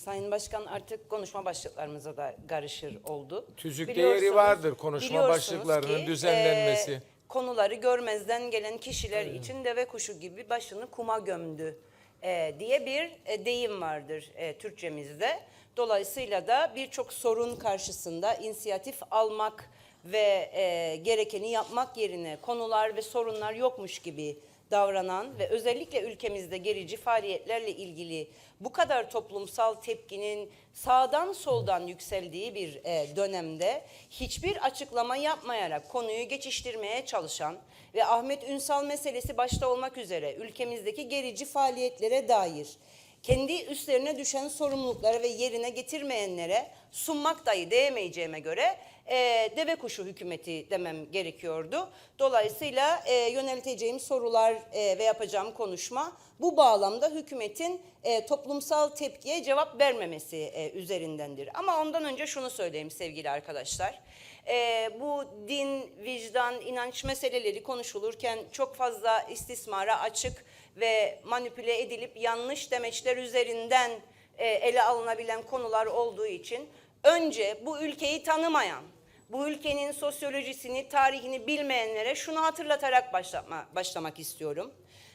Sayın Başkan artık konuşma başlıklarımıza da karışır oldu. Tüzük Biliyorsunuz- değeri vardır konuşma başlıklarının ki, düzenlenmesi. e, konuları görmezden gelen kişiler için deve kuşu gibi başını kuma gömdü e, diye bir e, deyim vardır e, Türkçemizde. Dolayısıyla da birçok sorun karşısında inisiyatif almak ve e, gerekeni yapmak yerine konular ve sorunlar yokmuş gibi davranan ve özellikle ülkemizde gerici faaliyetlerle ilgili bu kadar toplumsal tepkinin sağdan soldan yükseldiği bir e, dönemde hiçbir açıklama yapmayarak konuyu geçiştirmeye çalışan ve Ahmet Ünsal meselesi başta olmak üzere ülkemizdeki gerici faaliyetlere dair kendi üstlerine düşen sorumlulukları ve yerine getirmeyenlere sunmak dahi değmeyeceğime göre e, deve kuşu hükümeti demem gerekiyordu. Dolayısıyla e, yönelteceğim sorular e, ve yapacağım konuşma bu bağlamda hükümetin e, toplumsal tepkiye cevap vermemesi e, üzerindendir. Ama ondan önce şunu söyleyeyim sevgili arkadaşlar. E, bu din, vicdan, inanç meseleleri konuşulurken çok fazla istismara açık ve manipüle edilip yanlış demeçler üzerinden e, ele alınabilen konular olduğu için önce bu ülkeyi tanımayan, bu ülkenin sosyolojisini, tarihini bilmeyenlere şunu hatırlatarak başlatma, başlamak istiyorum.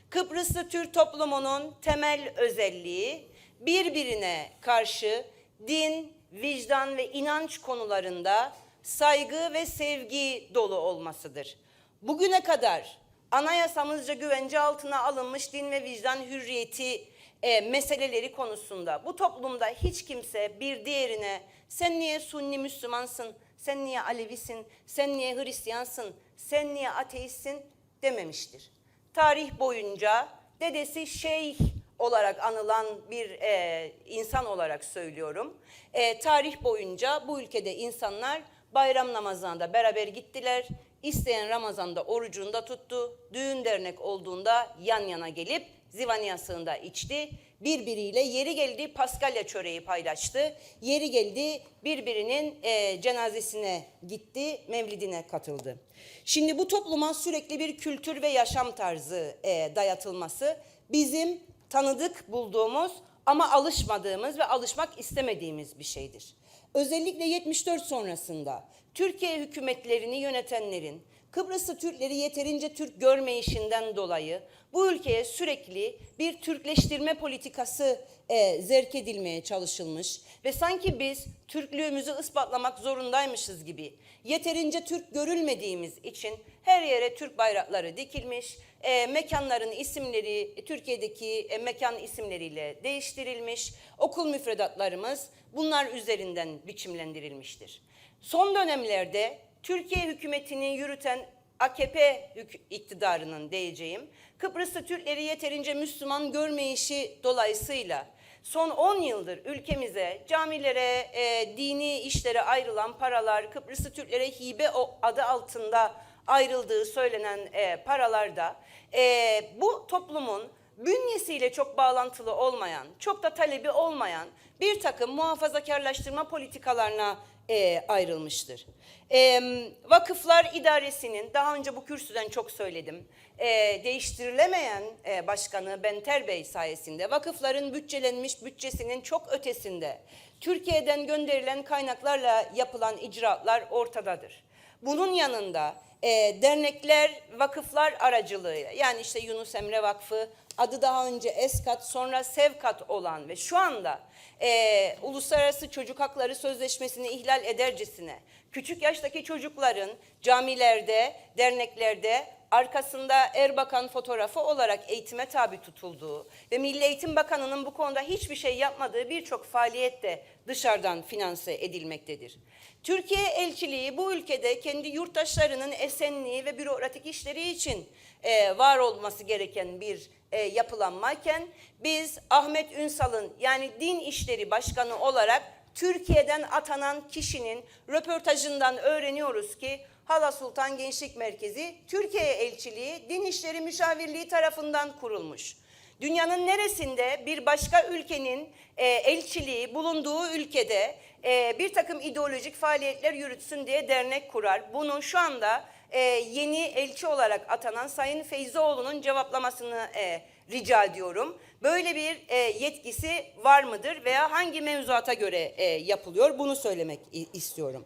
Kıbrıslı Türk toplumunun temel özelliği birbirine karşı din, vicdan ve inanç konularında saygı ve sevgi dolu olmasıdır. Bugüne kadar anayasamızca güvence altına alınmış din ve vicdan hürriyeti e, meseleleri konusunda bu toplumda hiç kimse bir diğerine sen niye Sunni Müslümansın, sen niye Alevisin, sen niye Hristiyansın, sen niye ateistsin dememiştir. Tarih boyunca dedesi şeyh olarak anılan bir e, insan olarak söylüyorum. E, tarih boyunca bu ülkede insanlar bayram namazına da beraber gittiler. İsteyen Ramazan'da orucunu da tuttu. Düğün dernek olduğunda yan yana gelip Zivaniyası'nda içti. Birbiriyle yeri geldi Paskalya çöreği paylaştı. Yeri geldi birbirinin e, cenazesine gitti, mevlidine katıldı. Şimdi bu topluma sürekli bir kültür ve yaşam tarzı e, dayatılması bizim tanıdık bulduğumuz ama alışmadığımız ve alışmak istemediğimiz bir şeydir. Özellikle 74 sonrasında Türkiye hükümetlerini yönetenlerin Kıbrıslı Türkleri yeterince Türk görmeyişinden dolayı bu ülkeye sürekli bir Türkleştirme politikası e, zerk edilmeye çalışılmış ve sanki biz Türklüğümüzü ispatlamak zorundaymışız gibi yeterince Türk görülmediğimiz için her yere Türk bayrakları dikilmiş, e, mekanların isimleri Türkiye'deki e, mekan isimleriyle değiştirilmiş, okul müfredatlarımız bunlar üzerinden biçimlendirilmiştir. Son dönemlerde Türkiye hükümetini yürüten AKP iktidarının diyeceğim, Kıbrıslı Türkleri yeterince Müslüman görmeyişi dolayısıyla son 10 yıldır ülkemize camilere, e, dini işlere ayrılan paralar, Kıbrıslı Türklere hibe adı altında ayrıldığı söylenen e, paralarda e, bu toplumun bünyesiyle çok bağlantılı olmayan, çok da talebi olmayan bir takım muhafazakarlaştırma politikalarına e, ayrılmıştır. E, Vakıflar İdaresi'nin, daha önce bu kürsüden çok söyledim, e, değiştirilemeyen e, başkanı Benter Bey sayesinde vakıfların bütçelenmiş bütçesinin çok ötesinde Türkiye'den gönderilen kaynaklarla yapılan icraatlar ortadadır. Bunun yanında e, dernekler, vakıflar aracılığıyla yani işte Yunus Emre Vakfı, adı daha önce Eskat sonra Sevkat olan ve şu anda e, Uluslararası Çocuk Hakları Sözleşmesi'ni ihlal edercesine küçük yaştaki çocukların camilerde, derneklerde arkasında Erbakan fotoğrafı olarak eğitime tabi tutulduğu ve Milli Eğitim Bakanı'nın bu konuda hiçbir şey yapmadığı birçok faaliyet de dışarıdan finanse edilmektedir. Türkiye elçiliği bu ülkede kendi yurttaşlarının esenliği ve bürokratik işleri için e, var olması gereken bir e, yapılanmayken biz Ahmet Ünsal'ın yani Din İşleri Başkanı olarak Türkiye'den atanan kişinin röportajından öğreniyoruz ki Hala Sultan Gençlik Merkezi Türkiye Elçiliği Din İşleri Müşavirliği tarafından kurulmuş. Dünyanın neresinde bir başka ülkenin e, elçiliği bulunduğu ülkede e, bir takım ideolojik faaliyetler yürütsün diye dernek kurar. Bunu şu anda e, yeni elçi olarak atanan Sayın Feyzioğlu'nun cevaplamasını e, rica ediyorum. böyle bir e, yetkisi var mıdır veya hangi mevzuata göre e, yapılıyor bunu söylemek istiyorum.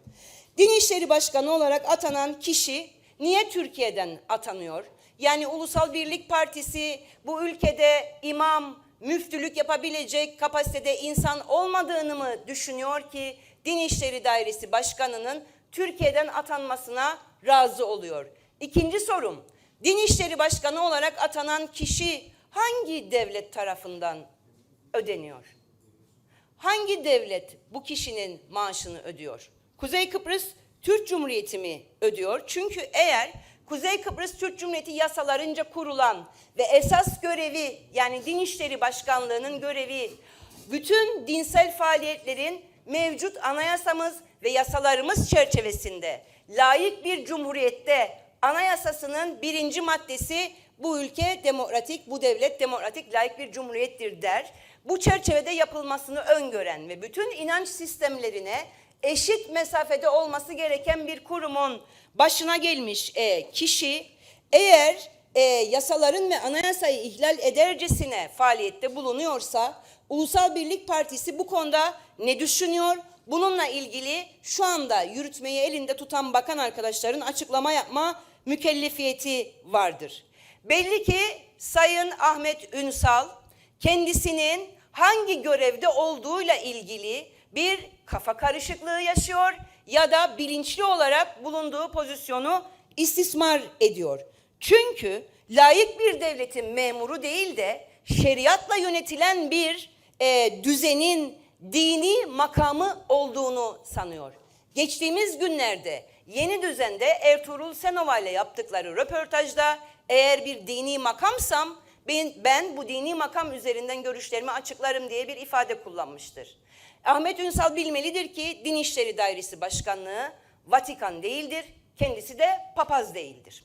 Din İşleri Başkanı olarak atanan kişi niye Türkiye'den atanıyor? Yani Ulusal Birlik Partisi bu ülkede imam, müftülük yapabilecek kapasitede insan olmadığını mı düşünüyor ki Din İşleri Dairesi Başkanı'nın Türkiye'den atanmasına razı oluyor? İkinci sorum, Din İşleri Başkanı olarak atanan kişi hangi devlet tarafından ödeniyor? Hangi devlet bu kişinin maaşını ödüyor? Kuzey Kıbrıs Türk Cumhuriyeti mi ödüyor? Çünkü eğer Kuzey Kıbrıs Türk Cumhuriyeti yasalarınca kurulan ve esas görevi yani Din İşleri Başkanlığı'nın görevi bütün dinsel faaliyetlerin mevcut anayasamız ve yasalarımız çerçevesinde layık bir cumhuriyette anayasasının birinci maddesi bu ülke demokratik, bu devlet demokratik, layık bir cumhuriyettir der. Bu çerçevede yapılmasını öngören ve bütün inanç sistemlerine eşit mesafede olması gereken bir kurumun başına gelmiş e, kişi eğer e, yasaların ve anayasayı ihlal edercesine faaliyette bulunuyorsa Ulusal Birlik Partisi bu konuda ne düşünüyor? Bununla ilgili şu anda yürütmeyi elinde tutan bakan arkadaşların açıklama yapma mükellefiyeti vardır. Belli ki Sayın Ahmet Ünsal kendisinin hangi görevde olduğuyla ilgili bir kafa karışıklığı yaşıyor ya da bilinçli olarak bulunduğu pozisyonu istismar ediyor. Çünkü layık bir devletin memuru değil de şeriatla yönetilen bir e, düzenin dini makamı olduğunu sanıyor. Geçtiğimiz günlerde yeni düzende Ertuğrul Senova ile yaptıkları röportajda eğer bir dini makamsam ben, ben bu dini makam üzerinden görüşlerimi açıklarım diye bir ifade kullanmıştır. Ahmet Ünsal bilmelidir ki Din İşleri Dairesi Başkanlığı Vatikan değildir, kendisi de papaz değildir.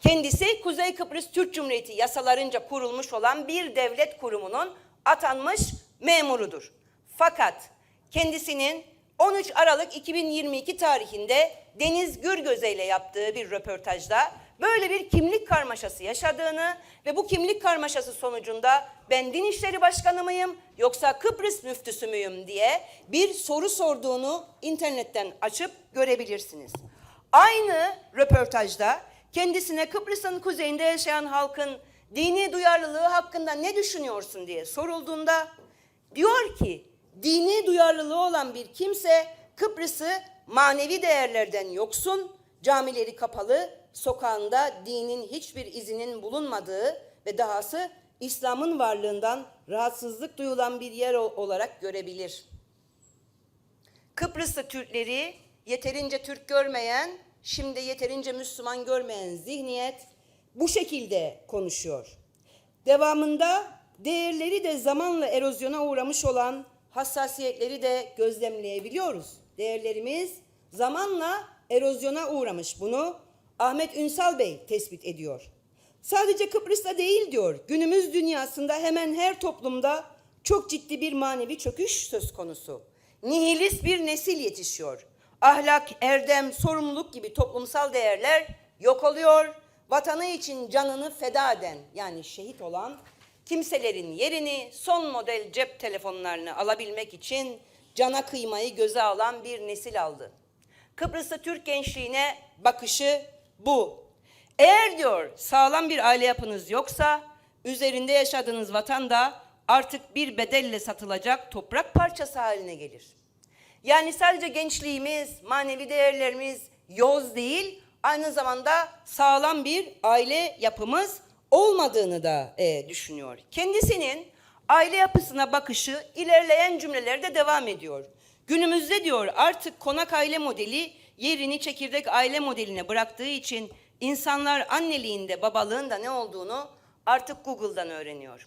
Kendisi Kuzey Kıbrıs Türk Cumhuriyeti yasalarınca kurulmuş olan bir devlet kurumunun atanmış memurudur. Fakat kendisinin 13 Aralık 2022 tarihinde Deniz Gürgöze ile yaptığı bir röportajda böyle bir kimlik karmaşası yaşadığını ve bu kimlik karmaşası sonucunda ben Din İşleri Başkanı mıyım yoksa Kıbrıs müftüsü müyüm diye bir soru sorduğunu internetten açıp görebilirsiniz. Aynı röportajda kendisine Kıbrıs'ın kuzeyinde yaşayan halkın dini duyarlılığı hakkında ne düşünüyorsun diye sorulduğunda diyor ki dini duyarlılığı olan bir kimse Kıbrıs'ı manevi değerlerden yoksun, camileri kapalı, sokağında dinin hiçbir izinin bulunmadığı ve dahası İslam'ın varlığından rahatsızlık duyulan bir yer olarak görebilir. Kıbrıslı Türkleri yeterince Türk görmeyen, şimdi yeterince Müslüman görmeyen zihniyet bu şekilde konuşuyor. Devamında değerleri de zamanla erozyona uğramış olan hassasiyetleri de gözlemleyebiliyoruz. Değerlerimiz zamanla erozyona uğramış. Bunu Ahmet Ünsal Bey tespit ediyor. Sadece Kıbrıs'ta değil diyor. Günümüz dünyasında hemen her toplumda çok ciddi bir manevi çöküş söz konusu. Nihilist bir nesil yetişiyor. Ahlak, erdem, sorumluluk gibi toplumsal değerler yok oluyor. Vatanı için canını feda eden yani şehit olan kimselerin yerini son model cep telefonlarını alabilmek için cana kıymayı göze alan bir nesil aldı. Kıbrıs'ta Türk gençliğine bakışı bu. Eğer diyor sağlam bir aile yapınız yoksa üzerinde yaşadığınız vatan da artık bir bedelle satılacak toprak parçası haline gelir. Yani sadece gençliğimiz, manevi değerlerimiz yoz değil, aynı zamanda sağlam bir aile yapımız olmadığını da e, düşünüyor. Kendisinin aile yapısına bakışı ilerleyen cümlelerde devam ediyor. Günümüzde diyor artık konak aile modeli yerini çekirdek aile modeline bıraktığı için insanlar anneliğinde babalığında ne olduğunu artık Google'dan öğreniyor.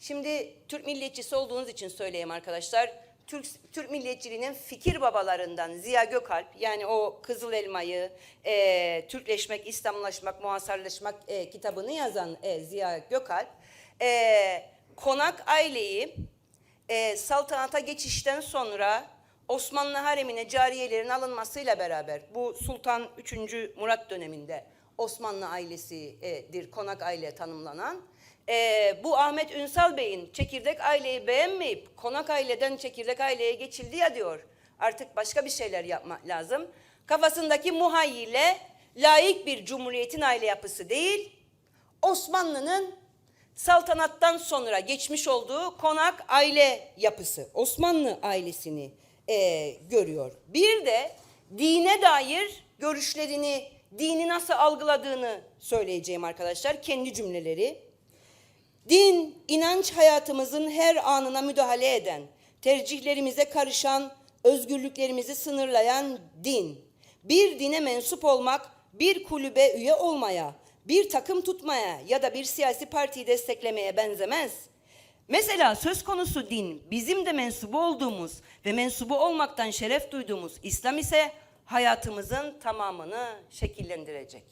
Şimdi Türk milliyetçisi olduğunuz için söyleyeyim arkadaşlar. Türk, Türk milliyetçiliğinin fikir babalarından Ziya Gökalp yani o Kızıl Elma'yı, e, Türkleşmek, İslamlaşmak, Muhasarlaşmak e, kitabını yazan e, Ziya Gökalp e, konak aileyi e, saltanata geçişten sonra Osmanlı haremine cariyelerin alınmasıyla beraber bu Sultan 3. Murat döneminde Osmanlı ailesidir konak aile tanımlanan e, bu Ahmet Ünsal Bey'in çekirdek aileyi beğenmeyip konak aileden çekirdek aileye geçildi ya diyor. Artık başka bir şeyler yapmak lazım. Kafasındaki muhayyile layık bir cumhuriyetin aile yapısı değil, Osmanlı'nın saltanattan sonra geçmiş olduğu konak aile yapısı, Osmanlı ailesini e, görüyor. Bir de dine dair görüşlerini, dini nasıl algıladığını söyleyeceğim arkadaşlar. Kendi cümleleri. Din, inanç hayatımızın her anına müdahale eden, tercihlerimize karışan, özgürlüklerimizi sınırlayan din. Bir dine mensup olmak, bir kulübe üye olmaya, bir takım tutmaya ya da bir siyasi partiyi desteklemeye benzemez. Mesela söz konusu din bizim de mensubu olduğumuz ve mensubu olmaktan şeref duyduğumuz İslam ise hayatımızın tamamını şekillendirecek.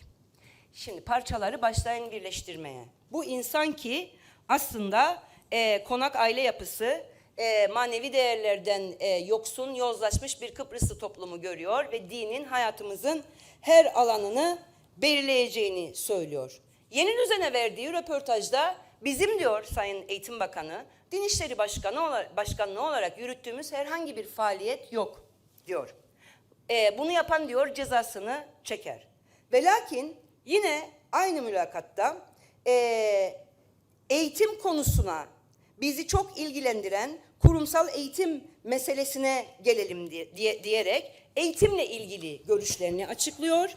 Şimdi parçaları başlayın birleştirmeye. Bu insan ki aslında e, konak aile yapısı e, manevi değerlerden e, yoksun, yozlaşmış bir Kıbrıslı toplumu görüyor ve dinin hayatımızın her alanını belirleyeceğini söylüyor. Yeni düzene verdiği röportajda bizim diyor Sayın Eğitim Bakanı, Din İşleri Başkanı Başkanlığı olarak yürüttüğümüz herhangi bir faaliyet yok diyor. E, bunu yapan diyor cezasını çeker. Ve lakin yine aynı mülakatta e, eğitim konusuna bizi çok ilgilendiren kurumsal eğitim meselesine gelelim diye, diye- diyerek eğitimle ilgili görüşlerini açıklıyor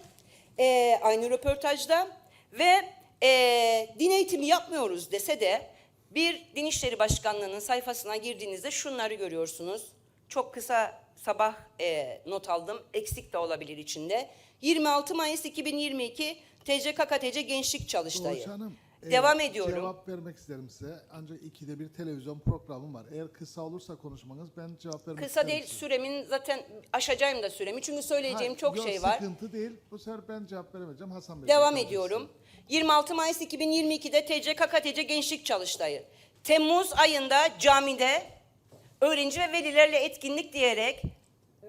e, aynı röportajda ve e, din eğitimi yapmıyoruz dese de bir Din İşleri Başkanlığı'nın sayfasına girdiğinizde şunları görüyorsunuz. Çok kısa sabah e, not aldım. Eksik de olabilir içinde. 26 Mayıs 2022 TCKKTC Gençlik Çalıştayı. E, Devam ediyorum. Cevap vermek isterim size. Ancak ikide bir televizyon programım var. Eğer kısa olursa konuşmanız ben cevap vermek Kısa isterim değil size. süremin zaten aşacağım da süremi. Çünkü söyleyeceğim Ha, çok yok, şey var. Sıkıntı değil. Bu sefer ben cevap veremeyeceğim. Hasan Bey. Devam cevap ediyorum. 26 Mayıs 2022'de TCKKTC Gençlik Çalıştayı. Temmuz ayında camide öğrenci ve velilerle etkinlik diyerek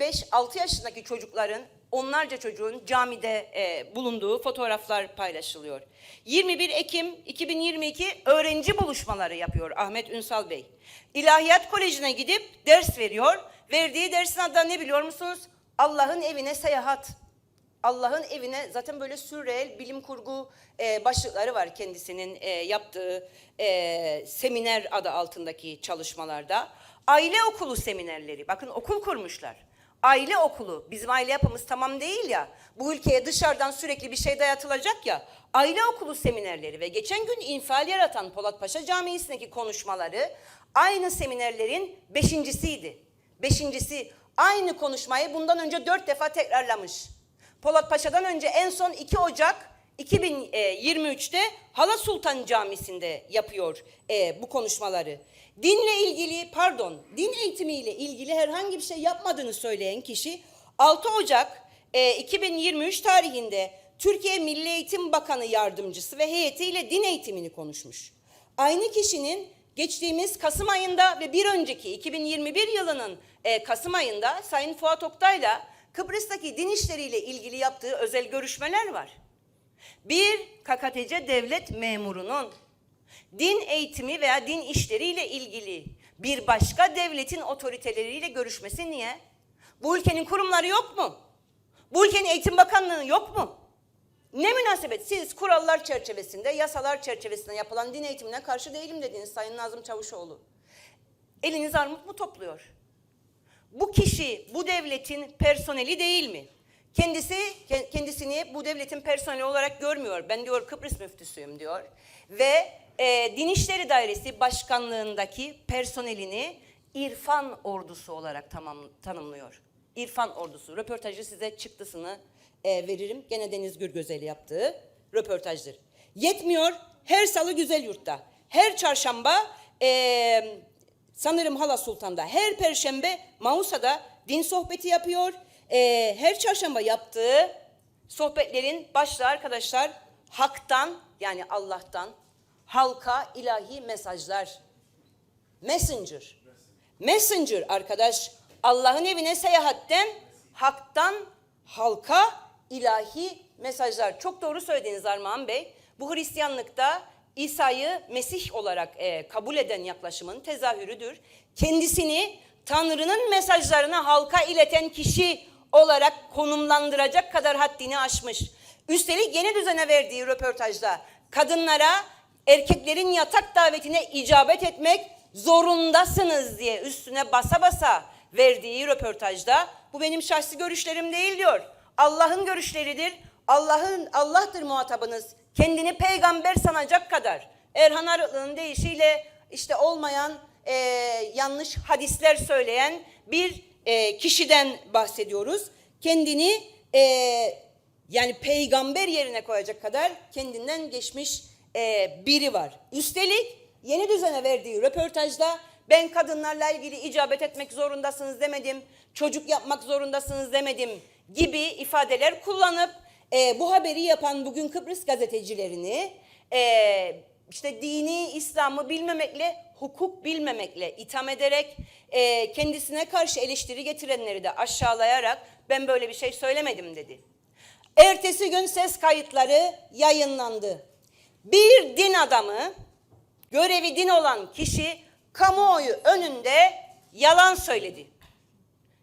5-6 yaşındaki çocukların onlarca çocuğun camide e, bulunduğu fotoğraflar paylaşılıyor. 21 Ekim 2022 öğrenci buluşmaları yapıyor Ahmet Ünsal Bey. İlahiyat Koleji'ne gidip ders veriyor. Verdiği dersin adı ne biliyor musunuz? Allah'ın evine seyahat. Allah'ın evine zaten böyle sürreel bilim kurgu e, başlıkları var kendisinin e, yaptığı e, seminer adı altındaki çalışmalarda. Aile okulu seminerleri. Bakın okul kurmuşlar. Aile okulu. Bizim aile yapımız tamam değil ya. Bu ülkeye dışarıdan sürekli bir şey dayatılacak ya. Aile okulu seminerleri ve geçen gün infial yaratan Polatpaşa Camii'sindeki konuşmaları aynı seminerlerin beşincisiydi. Beşincisi aynı konuşmayı bundan önce dört defa tekrarlamış. Polat Paşa'dan önce en son 2 Ocak 2023'te Hala Sultan Camisi'nde yapıyor e, bu konuşmaları. Dinle ilgili pardon din eğitimiyle ilgili herhangi bir şey yapmadığını söyleyen kişi 6 Ocak e, 2023 tarihinde Türkiye Milli Eğitim Bakanı Yardımcısı ve heyetiyle din eğitimini konuşmuş. Aynı kişinin geçtiğimiz Kasım ayında ve bir önceki 2021 yılının e, Kasım ayında Sayın Fuat Oktay'la Kıbrıs'taki din işleriyle ilgili yaptığı özel görüşmeler var. Bir KKTC devlet memurunun din eğitimi veya din işleriyle ilgili bir başka devletin otoriteleriyle görüşmesi niye? Bu ülkenin kurumları yok mu? Bu ülkenin eğitim bakanlığı yok mu? Ne münasebet siz kurallar çerçevesinde, yasalar çerçevesinde yapılan din eğitimine karşı değilim dediniz Sayın Nazım Çavuşoğlu. Eliniz armut mu topluyor? Bu kişi bu devletin personeli değil mi? Kendisi ke- kendisini bu devletin personeli olarak görmüyor. Ben diyor Kıbrıs müftüsüyüm diyor. Ve e, Din İşleri Dairesi Başkanlığındaki personelini İrfan ordusu olarak tamam, tanımlıyor. İrfan ordusu. Röportajı size çıktısını e, veririm. Gene Deniz Gürgözel yaptığı röportajdır. Yetmiyor her salı güzel yurtta. Her çarşamba e, sanırım Hala Sultan'da her perşembe Mausa'da din sohbeti yapıyor. Ee, her çarşamba yaptığı sohbetlerin başlığı arkadaşlar haktan yani Allah'tan halka ilahi mesajlar. Messenger. Messenger arkadaş Allah'ın evine seyahatten haktan halka ilahi mesajlar. Çok doğru söylediniz Armağan Bey. Bu Hristiyanlıkta İsa'yı Mesih olarak e, kabul eden yaklaşımın tezahürüdür. Kendisini Tanrı'nın mesajlarını halka ileten kişi olarak konumlandıracak kadar haddini aşmış. Üstelik yeni düzene verdiği röportajda kadınlara erkeklerin yatak davetine icabet etmek zorundasınız diye üstüne basa basa verdiği röportajda bu benim şahsi görüşlerim değil diyor. Allah'ın görüşleridir. Allah'ın Allah'tır muhatabınız. Kendini peygamber sanacak kadar Erhan Arıklı'nın deyişiyle işte olmayan e, yanlış hadisler söyleyen bir e, kişiden bahsediyoruz. Kendini e, yani peygamber yerine koyacak kadar kendinden geçmiş e, biri var. Üstelik yeni düzene verdiği röportajda ben kadınlarla ilgili icabet etmek zorundasınız demedim, çocuk yapmak zorundasınız demedim gibi ifadeler kullanıp e, bu haberi yapan bugün Kıbrıs gazetecilerini e, işte dini İslam'ı bilmemekle, hukuk bilmemekle itham ederek e, kendisine karşı eleştiri getirenleri de aşağılayarak ben böyle bir şey söylemedim dedi. Ertesi gün ses kayıtları yayınlandı. Bir din adamı, görevi din olan kişi kamuoyu önünde yalan söyledi.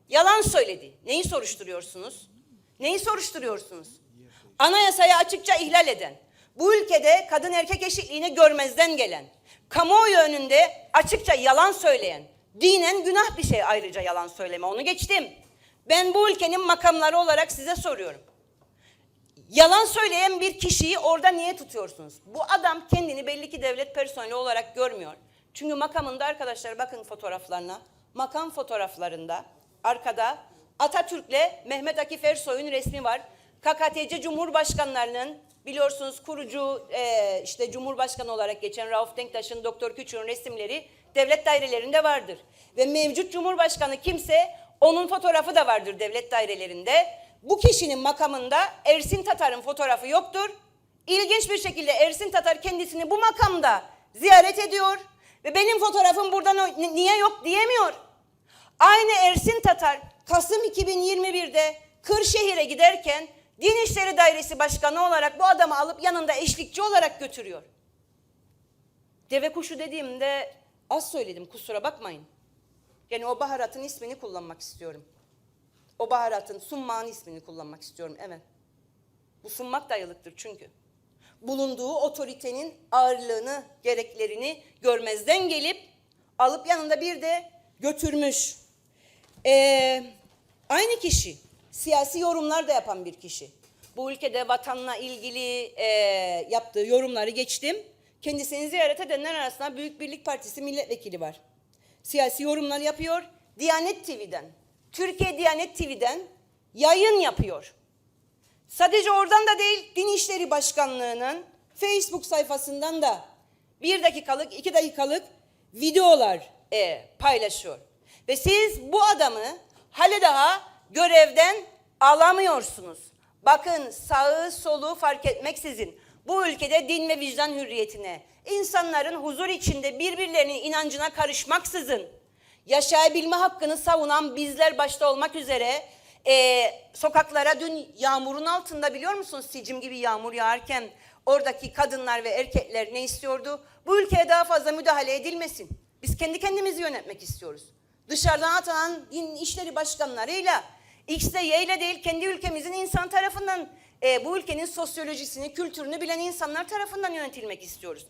Yalan söyledi. Neyi soruşturuyorsunuz? Neyi soruşturuyorsunuz? Anayasayı açıkça ihlal eden, bu ülkede kadın erkek eşitliğini görmezden gelen, kamuoyu önünde açıkça yalan söyleyen, dinen günah bir şey ayrıca yalan söyleme onu geçtim. Ben bu ülkenin makamları olarak size soruyorum. Yalan söyleyen bir kişiyi orada niye tutuyorsunuz? Bu adam kendini belli ki devlet personeli olarak görmüyor. Çünkü makamında arkadaşlar bakın fotoğraflarına. Makam fotoğraflarında arkada Atatürk'le Mehmet Akif Ersoy'un resmi var. KKTC Cumhurbaşkanlarının biliyorsunuz kurucu e, işte Cumhurbaşkanı olarak geçen Rauf Denktaş'ın Doktor Küçük'ün resimleri devlet dairelerinde vardır. Ve mevcut Cumhurbaşkanı kimse onun fotoğrafı da vardır devlet dairelerinde. Bu kişinin makamında Ersin Tatar'ın fotoğrafı yoktur. İlginç bir şekilde Ersin Tatar kendisini bu makamda ziyaret ediyor ve benim fotoğrafım burada niye yok diyemiyor. Aynı Ersin Tatar Kasım 2021'de Kırşehir'e giderken Din İşleri Dairesi Başkanı olarak bu adamı alıp yanında eşlikçi olarak götürüyor. Deve kuşu dediğimde az söyledim kusura bakmayın. Yani o baharatın ismini kullanmak istiyorum. O baharatın, summağın ismini kullanmak istiyorum. Evet. Bu summak dayılıktır çünkü. Bulunduğu otoritenin ağırlığını, gereklerini görmezden gelip alıp yanında bir de götürmüş. Ee, aynı kişi, siyasi yorumlar da yapan bir kişi. Bu ülkede vatanla ilgili e, yaptığı yorumları geçtim. Kendisini ziyaret edenler arasında Büyük Birlik Partisi milletvekili var siyasi yorumlar yapıyor. Diyanet TV'den, Türkiye Diyanet TV'den yayın yapıyor. Sadece oradan da değil, Din İşleri Başkanlığı'nın Facebook sayfasından da bir dakikalık, iki dakikalık videolar e, paylaşıyor. Ve siz bu adamı hale daha görevden alamıyorsunuz. Bakın sağı solu fark etmeksizin bu ülkede din ve vicdan hürriyetine, insanların huzur içinde birbirlerinin inancına karışmaksızın yaşayabilme hakkını savunan bizler başta olmak üzere e, sokaklara dün yağmurun altında biliyor musunuz sicim gibi yağmur yağarken oradaki kadınlar ve erkekler ne istiyordu? Bu ülkeye daha fazla müdahale edilmesin. Biz kendi kendimizi yönetmek istiyoruz. Dışarıdan atanan din işleri başkanlarıyla X'le Y'yle değil kendi ülkemizin insan tarafından e, bu ülkenin sosyolojisini, kültürünü bilen insanlar tarafından yönetilmek istiyoruz.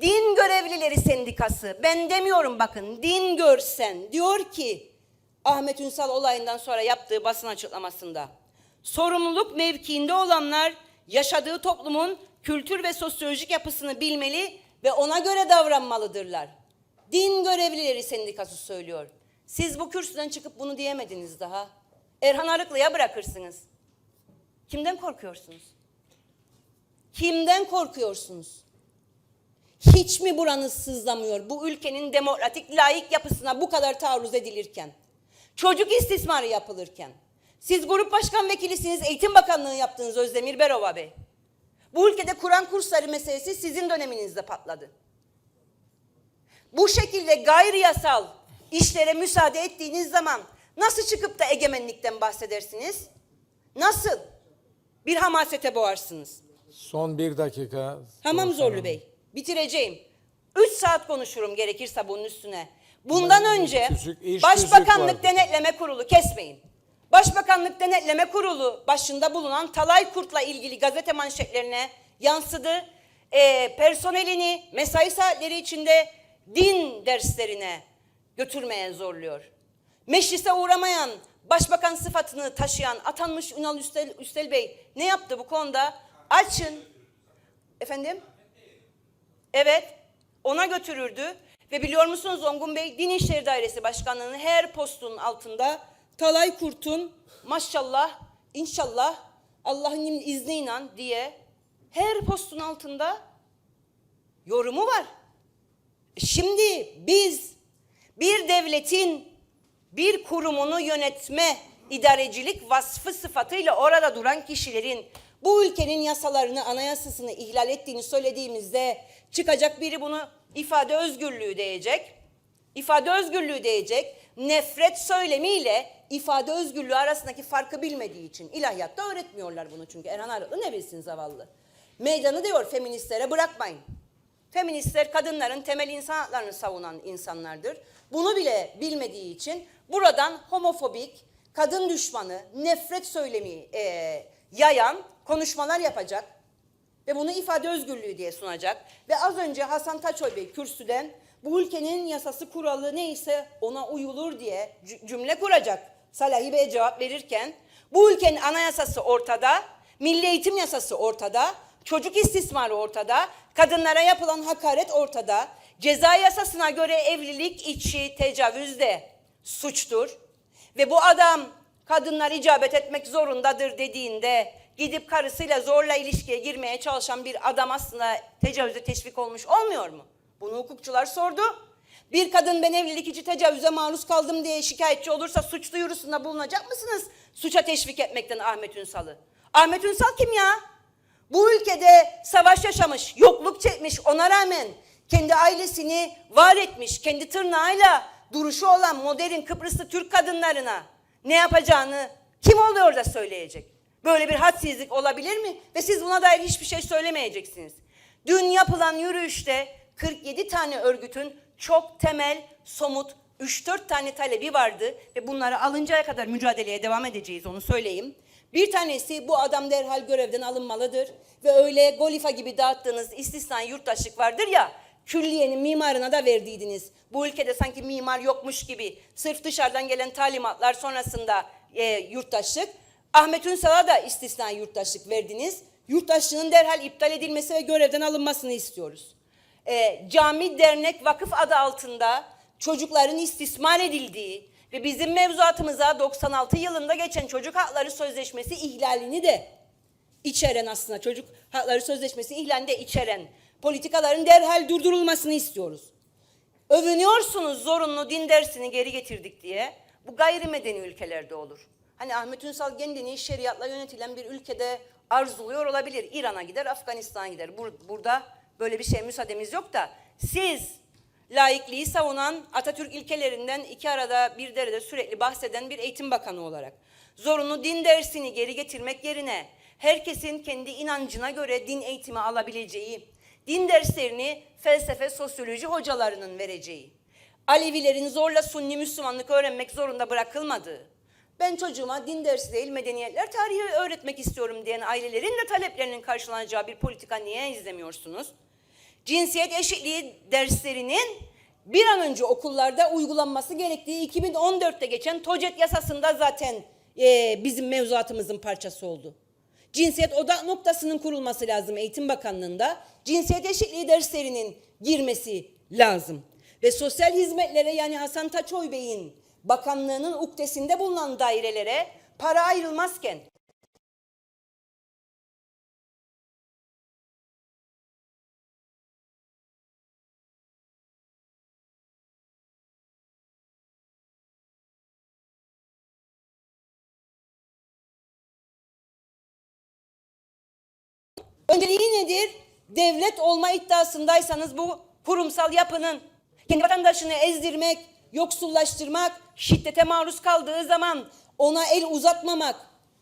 Din Görevlileri Sendikası, ben demiyorum bakın, din görsen diyor ki Ahmet Ünsal olayından sonra yaptığı basın açıklamasında sorumluluk mevkiinde olanlar yaşadığı toplumun kültür ve sosyolojik yapısını bilmeli ve ona göre davranmalıdırlar. Din Görevlileri Sendikası söylüyor. Siz bu kürsüden çıkıp bunu diyemediniz daha. Erhan Arıklı'ya bırakırsınız. Kimden korkuyorsunuz? Kimden korkuyorsunuz? Hiç mi buranız sızlamıyor bu ülkenin demokratik layık yapısına bu kadar taarruz edilirken? Çocuk istismarı yapılırken? Siz grup başkan vekilisiniz, Eğitim Bakanlığı yaptınız Özdemir Berova Bey. Bu ülkede Kur'an kursları meselesi sizin döneminizde patladı. Bu şekilde gayri yasal işlere müsaade ettiğiniz zaman nasıl çıkıp da egemenlikten bahsedersiniz? Nasıl? Bir hamasete boğarsınız. Son bir dakika. Tamam Zorlu. Bey. Bitireceğim. Üç saat konuşurum gerekirse bunun üstüne. Bundan Ama önce Başbakanlık tüzük var. Denetleme Kurulu kesmeyin. Başbakanlık Denetleme Kurulu başında bulunan Talay Kurt'la ilgili gazete manşetlerine yansıdı. Ee, personelini mesai saatleri içinde din derslerine götürmeye zorluyor. Meclise uğramayan, başbakan sıfatını taşıyan atanmış Ünal Üstel, Üstel Bey ne yaptı bu konuda? Açın. Efendim? Evet, ona götürürdü. Ve biliyor musunuz Ongun Bey, Din İşleri Dairesi Başkanlığı'nın her postunun altında Talay Kurt'un maşallah, inşallah, Allah'ın izniyle diye her postun altında yorumu var. Şimdi biz bir devletin bir kurumunu yönetme, idarecilik vasfı sıfatıyla orada duran kişilerin bu ülkenin yasalarını, anayasasını ihlal ettiğini söylediğimizde çıkacak biri bunu ifade özgürlüğü diyecek. İfade özgürlüğü diyecek. Nefret söylemiyle ifade özgürlüğü arasındaki farkı bilmediği için ilahiyatta öğretmiyorlar bunu çünkü Erhan Arıklı ne bilsin zavallı. Meydanı diyor feministlere bırakmayın. Feministler kadınların temel insan haklarını savunan insanlardır. Bunu bile bilmediği için buradan homofobik, kadın düşmanı, nefret söylemi e, yayan konuşmalar yapacak. Ve bunu ifade özgürlüğü diye sunacak. Ve az önce Hasan Taçoy Bey kürsüden bu ülkenin yasası kuralı neyse ona uyulur diye cü- cümle kuracak. Salahi Bey'e cevap verirken bu ülkenin anayasası ortada, milli eğitim yasası ortada, çocuk istismarı ortada, kadınlara yapılan hakaret ortada, ceza yasasına göre evlilik içi tecavüz de suçtur. Ve bu adam kadınlar icabet etmek zorundadır dediğinde gidip karısıyla zorla ilişkiye girmeye çalışan bir adam aslında tecavüze teşvik olmuş olmuyor mu? Bunu hukukçular sordu. Bir kadın ben evlilik içi tecavüze maruz kaldım diye şikayetçi olursa suç duyurusunda bulunacak mısınız? Suça teşvik etmekten Ahmet Ünsal'ı. Ahmet Ünsal kim ya? Bu ülkede savaş yaşamış, yokluk çekmiş, ona rağmen kendi ailesini var etmiş, kendi tırnağıyla duruşu olan modern Kıbrıslı Türk kadınlarına ne yapacağını kim oluyor da söyleyecek? Böyle bir hadsizlik olabilir mi? Ve siz buna dair hiçbir şey söylemeyeceksiniz. Dün yapılan yürüyüşte 47 tane örgütün çok temel, somut 3-4 tane talebi vardı ve bunları alıncaya kadar mücadeleye devam edeceğiz onu söyleyeyim. Bir tanesi bu adam derhal görevden alınmalıdır ve öyle Golifa gibi dağıttığınız istisna yurttaşlık vardır ya külliyenin mimarına da verdiydiniz. Bu ülkede sanki mimar yokmuş gibi sırf dışarıdan gelen talimatlar sonrasında e, yurttaşlık. Ahmet Ünsal'a da istisna yurttaşlık verdiniz. Yurttaşlığın derhal iptal edilmesi ve görevden alınmasını istiyoruz. E, cami, dernek, vakıf adı altında çocukların istismar edildiği ve bizim mevzuatımıza 96 yılında geçen çocuk hakları sözleşmesi ihlalini de içeren aslında çocuk hakları sözleşmesi ihlalini de içeren politikaların derhal durdurulmasını istiyoruz. Övünüyorsunuz zorunlu din dersini geri getirdik diye. Bu gayrimedeni ülkelerde olur. Hani Ahmet Ünsal kendini şeriatla yönetilen bir ülkede arzuluyor olabilir. İran'a gider, Afganistan'a gider. Bur- burada böyle bir şey müsaademiz yok da siz laikliği savunan Atatürk ilkelerinden iki arada bir derede sürekli bahseden bir eğitim bakanı olarak zorunlu din dersini geri getirmek yerine herkesin kendi inancına göre din eğitimi alabileceği, din derslerini felsefe, sosyoloji hocalarının vereceği, Alevilerin zorla Sunni Müslümanlık öğrenmek zorunda bırakılmadığı, ben çocuğuma din dersi değil medeniyetler tarihi öğretmek istiyorum diyen ailelerin de taleplerinin karşılanacağı bir politika niye izlemiyorsunuz? Cinsiyet eşitliği derslerinin bir an önce okullarda uygulanması gerektiği 2014'te geçen TOCET yasasında zaten eee, bizim mevzuatımızın parçası oldu. Cinsiyet odak noktasının kurulması lazım Eğitim Bakanlığı'nda. Cinsiyet eşitliği derslerinin girmesi lazım. Ve sosyal hizmetlere yani Hasan Taçoy Bey'in bakanlığının uktesinde bulunan dairelere para ayrılmazken Önceliği nedir? Devlet olma iddiasındaysanız bu kurumsal yapının kendi vatandaşını ezdirmek, yoksullaştırmak, şiddete maruz kaldığı zaman ona el uzatmamak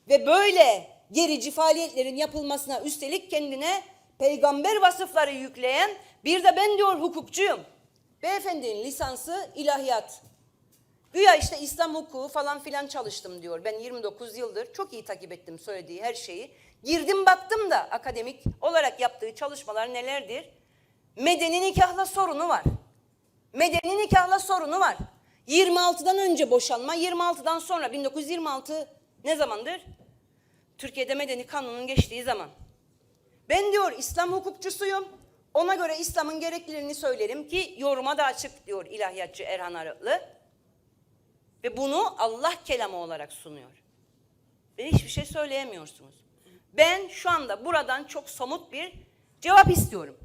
ve böyle gerici faaliyetlerin yapılmasına üstelik kendine peygamber vasıfları yükleyen bir de ben diyor hukukçuyum. Beyefendinin lisansı ilahiyat. Güya işte İslam hukuku falan filan çalıştım diyor. Ben 29 yıldır çok iyi takip ettim söylediği her şeyi. Girdim baktım da akademik olarak yaptığı çalışmalar nelerdir? Medeni nikahla sorunu var. Medeni nikahla sorunu var. 26'dan önce boşanma, 26'dan sonra 1926 ne zamandır? Türkiye'de medeni kanunun geçtiği zaman. Ben diyor İslam hukukçusuyum. Ona göre İslam'ın gereklilerini söylerim ki yoruma da açık diyor ilahiyatçı Erhan Arıklı. Ve bunu Allah kelamı olarak sunuyor. Ve hiçbir şey söyleyemiyorsunuz. Ben şu anda buradan çok somut bir cevap istiyorum.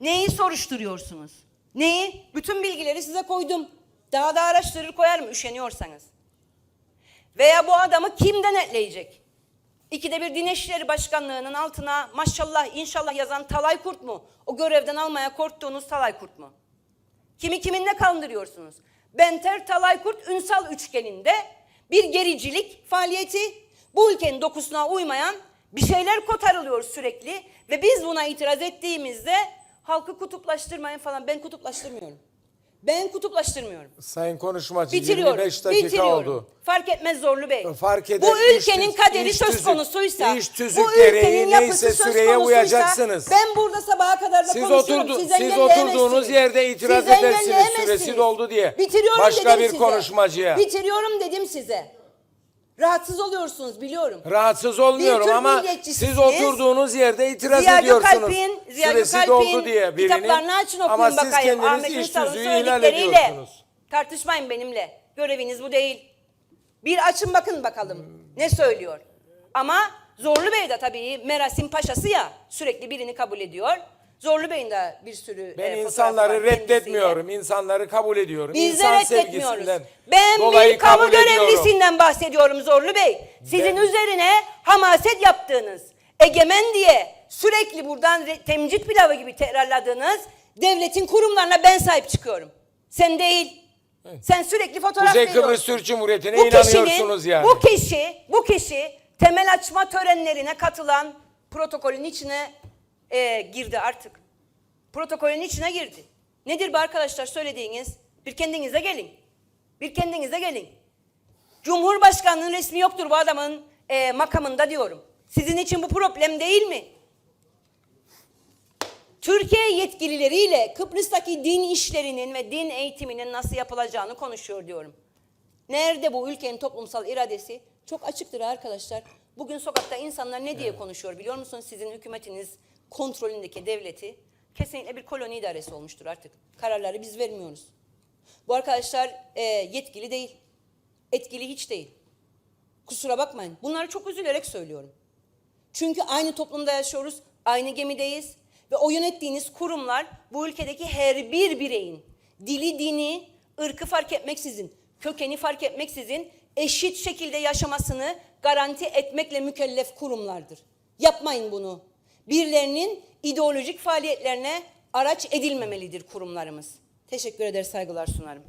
Neyi soruşturuyorsunuz? Neyi? Bütün bilgileri size koydum. Daha da araştırır koyarım üşeniyorsanız. Veya bu adamı kim denetleyecek? İkide bir Din Başkanlığı'nın altına maşallah inşallah yazan Talay Kurt mu? O görevden almaya korktuğunuz Talay Kurt mu? Kimi kiminle kandırıyorsunuz? Benter Talay Kurt Ünsal üçgeninde bir gericilik faaliyeti bu ülkenin dokusuna uymayan bir şeyler kotarılıyor sürekli ve biz buna itiraz ettiğimizde halkı kutuplaştırmayın falan ben kutuplaştırmıyorum. Ben kutuplaştırmıyorum. Sayın konuşmacı Bitiriyorum. 25 dakika bitiriyorum. oldu. Fark etmez Zorlu Bey. Fark eder, Bu ülkenin kaderi iş söz tüzük- konusuysa, iş tüzük bu gereği ülkenin yapısı neyse söz süreye konusuysa, uyacaksınız. Ben burada sabaha kadar da Siz konuşurum. oturdu- siz siz oturduğunuz yerde itiraz Siz edersiniz, süresi doldu diye. Bitiriyorum Başka dedim bir size. konuşmacıya. Bitiriyorum dedim size. Rahatsız oluyorsunuz biliyorum. Rahatsız olmuyorum ama siz oturduğunuz yerde itiraz Ziya ediyorsunuz. Gökalp'in, Ziya Süresi Gökalp'in doldu diye birinin. kitaplarını açın okuyun Ama siz bakayım. kendiniz Ahmet iş Ünsal'ın tüzüğü ihlal söyledikleriyle. ediyorsunuz. Tartışmayın benimle. Göreviniz bu değil. Bir açın bakın bakalım ne söylüyor. Ama Zorlu Bey de tabii Merasim Paşası ya sürekli birini kabul ediyor. Zorlu Bey'in de bir sürü Ben e, fotoğrafı insanları var kendisiyle. reddetmiyorum. insanları kabul ediyorum. Biz de İnsan reddetmiyoruz. sevgisinden Ben dolayı bir kamu kabul ediyorum. görevlisinden bahsediyorum Zorlu Bey. Sizin Ben- üzerine hamaset yaptığınız, egemen diye sürekli buradan re- temcit pilavı gibi tekrarladığınız devletin kurumlarına ben sahip çıkıyorum. Sen değil. Sen sürekli fotoğraf Kuzey veriyorsun. Kıbrıs Türk Cumhuriyeti'ne inanıyorsunuz yani. Bu kişi, bu kişi temel açma törenlerine katılan protokolün içine e, girdi artık. Protokolün içine girdi. Nedir bu arkadaşlar söylediğiniz? Bir kendinize gelin. Bir kendinize gelin. Cumhurbaşkanlığının resmi yoktur bu adamın e, makamında diyorum. Sizin için bu problem değil mi? Türkiye yetkilileriyle Kıbrıs'taki din işlerinin ve din eğitiminin nasıl yapılacağını konuşuyor diyorum. Nerede bu ülkenin toplumsal iradesi? Çok açıktır arkadaşlar. Bugün sokakta insanlar ne diye konuşuyor biliyor musunuz? Sizin hükümetiniz kontrolündeki devleti kesinlikle bir koloni idaresi olmuştur artık. Kararları biz vermiyoruz. Bu arkadaşlar e, yetkili değil. Etkili hiç değil. Kusura bakmayın. Bunları çok üzülerek söylüyorum. Çünkü aynı toplumda yaşıyoruz, aynı gemideyiz ve o yönettiğiniz kurumlar bu ülkedeki her bir bireyin dili, dini, ırkı fark etmeksizin, kökeni fark etmeksizin eşit şekilde yaşamasını garanti etmekle mükellef kurumlardır. Yapmayın bunu. Birilerinin ideolojik faaliyetlerine araç edilmemelidir kurumlarımız. Teşekkür eder, saygılar sunarım.